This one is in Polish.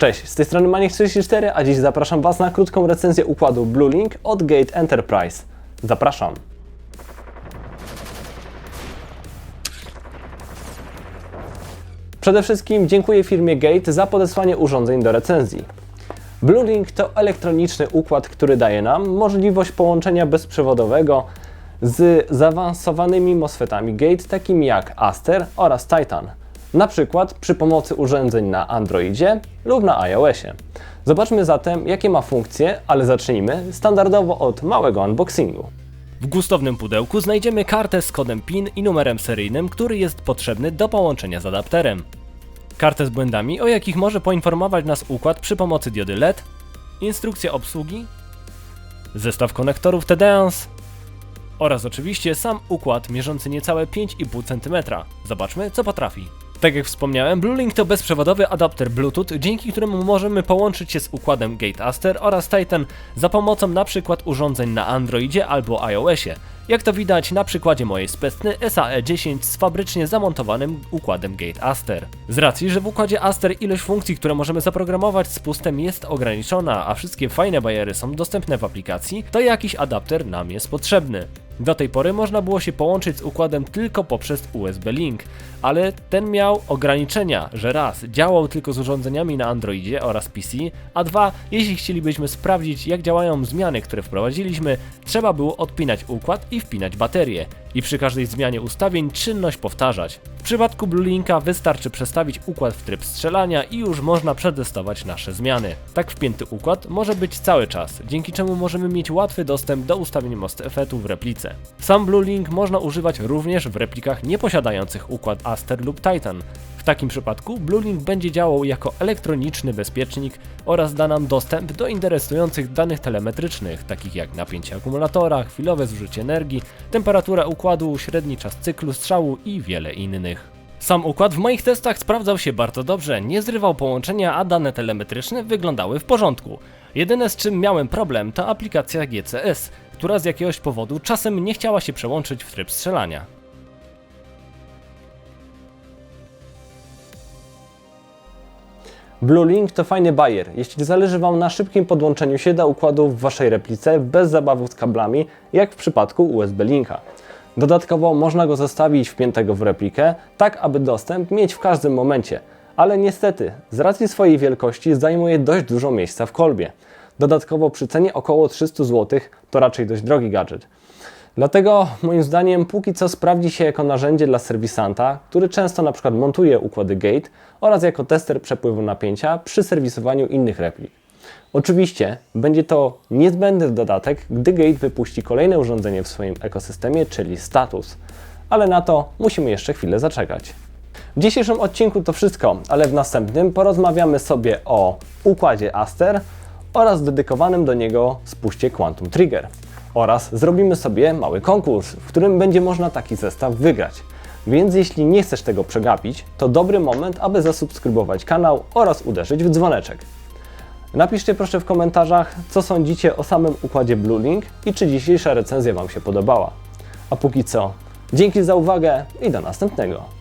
Cześć, z tej strony Maniek34, a dziś zapraszam Was na krótką recenzję układu Bluelink od Gate Enterprise. Zapraszam. Przede wszystkim dziękuję firmie Gate za podesłanie urządzeń do recenzji. Bluelink to elektroniczny układ, który daje nam możliwość połączenia bezprzewodowego z zaawansowanymi MOSFETami Gate, takimi jak Aster oraz Titan. Na przykład przy pomocy urządzeń na Androidzie lub na iOSie. Zobaczmy zatem, jakie ma funkcje, ale zacznijmy standardowo od małego unboxingu. W gustownym pudełku znajdziemy kartę z kodem PIN i numerem seryjnym, który jest potrzebny do połączenia z adapterem. Kartę z błędami, o jakich może poinformować nas układ przy pomocy diody LED, instrukcję obsługi, zestaw konektorów TDANS oraz oczywiście sam układ mierzący niecałe 5,5 cm. Zobaczmy, co potrafi. Tak jak wspomniałem, Bluelink to bezprzewodowy adapter Bluetooth, dzięki któremu możemy połączyć się z układem Gate Aster oraz Titan za pomocą np. urządzeń na Androidzie albo iOSie. Jak to widać na przykładzie mojej specny SAE10 z fabrycznie zamontowanym układem Gate Aster. Z racji, że w układzie Aster ilość funkcji, które możemy zaprogramować z pustem jest ograniczona, a wszystkie fajne bajery są dostępne w aplikacji, to jakiś adapter nam jest potrzebny. Do tej pory można było się połączyć z układem tylko poprzez USB Link, ale ten miał ograniczenia, że raz działał tylko z urządzeniami na Androidzie oraz PC, a dwa, jeśli chcielibyśmy sprawdzić jak działają zmiany, które wprowadziliśmy, trzeba było odpinać układ i wpinać baterię i przy każdej zmianie ustawień czynność powtarzać. W przypadku Bluelinka wystarczy przestawić układ w tryb strzelania i już można przetestować nasze zmiany. Tak wpięty układ może być cały czas, dzięki czemu możemy mieć łatwy dostęp do ustawień MOSFET-u w replice. Sam Bluelink można używać również w replikach nieposiadających układ Aster lub Titan. W takim przypadku Bluelink będzie działał jako elektroniczny bezpiecznik oraz da nam dostęp do interesujących danych telemetrycznych, takich jak napięcie akumulatora, chwilowe zużycie energii, temperatura układu, średni czas cyklu strzału i wiele innych. Sam układ w moich testach sprawdzał się bardzo dobrze, nie zrywał połączenia, a dane telemetryczne wyglądały w porządku. Jedyne z czym miałem problem to aplikacja GCS, która z jakiegoś powodu czasem nie chciała się przełączyć w tryb strzelania. Bluelink to fajny bajer, jeśli zależy Wam na szybkim podłączeniu się do układu w Waszej replice bez zabawów z kablami, jak w przypadku USB Linka. Dodatkowo można go zostawić wpiętego w replikę, tak aby dostęp mieć w każdym momencie, ale niestety z racji swojej wielkości zajmuje dość dużo miejsca w kolbie. Dodatkowo przy cenie około 300 zł to raczej dość drogi gadżet. Dlatego moim zdaniem póki co sprawdzi się jako narzędzie dla serwisanta, który często na przykład montuje układy gate oraz jako tester przepływu napięcia przy serwisowaniu innych replik. Oczywiście będzie to niezbędny dodatek, gdy Gate wypuści kolejne urządzenie w swoim ekosystemie, czyli status. Ale na to musimy jeszcze chwilę zaczekać. W dzisiejszym odcinku to wszystko, ale w następnym porozmawiamy sobie o układzie Aster oraz dedykowanym do niego spuście Quantum Trigger. Oraz zrobimy sobie mały konkurs, w którym będzie można taki zestaw wygrać. Więc jeśli nie chcesz tego przegapić, to dobry moment, aby zasubskrybować kanał oraz uderzyć w dzwoneczek. Napiszcie proszę w komentarzach, co sądzicie o samym układzie Bluelink i czy dzisiejsza recenzja Wam się podobała. A póki co, dzięki za uwagę i do następnego.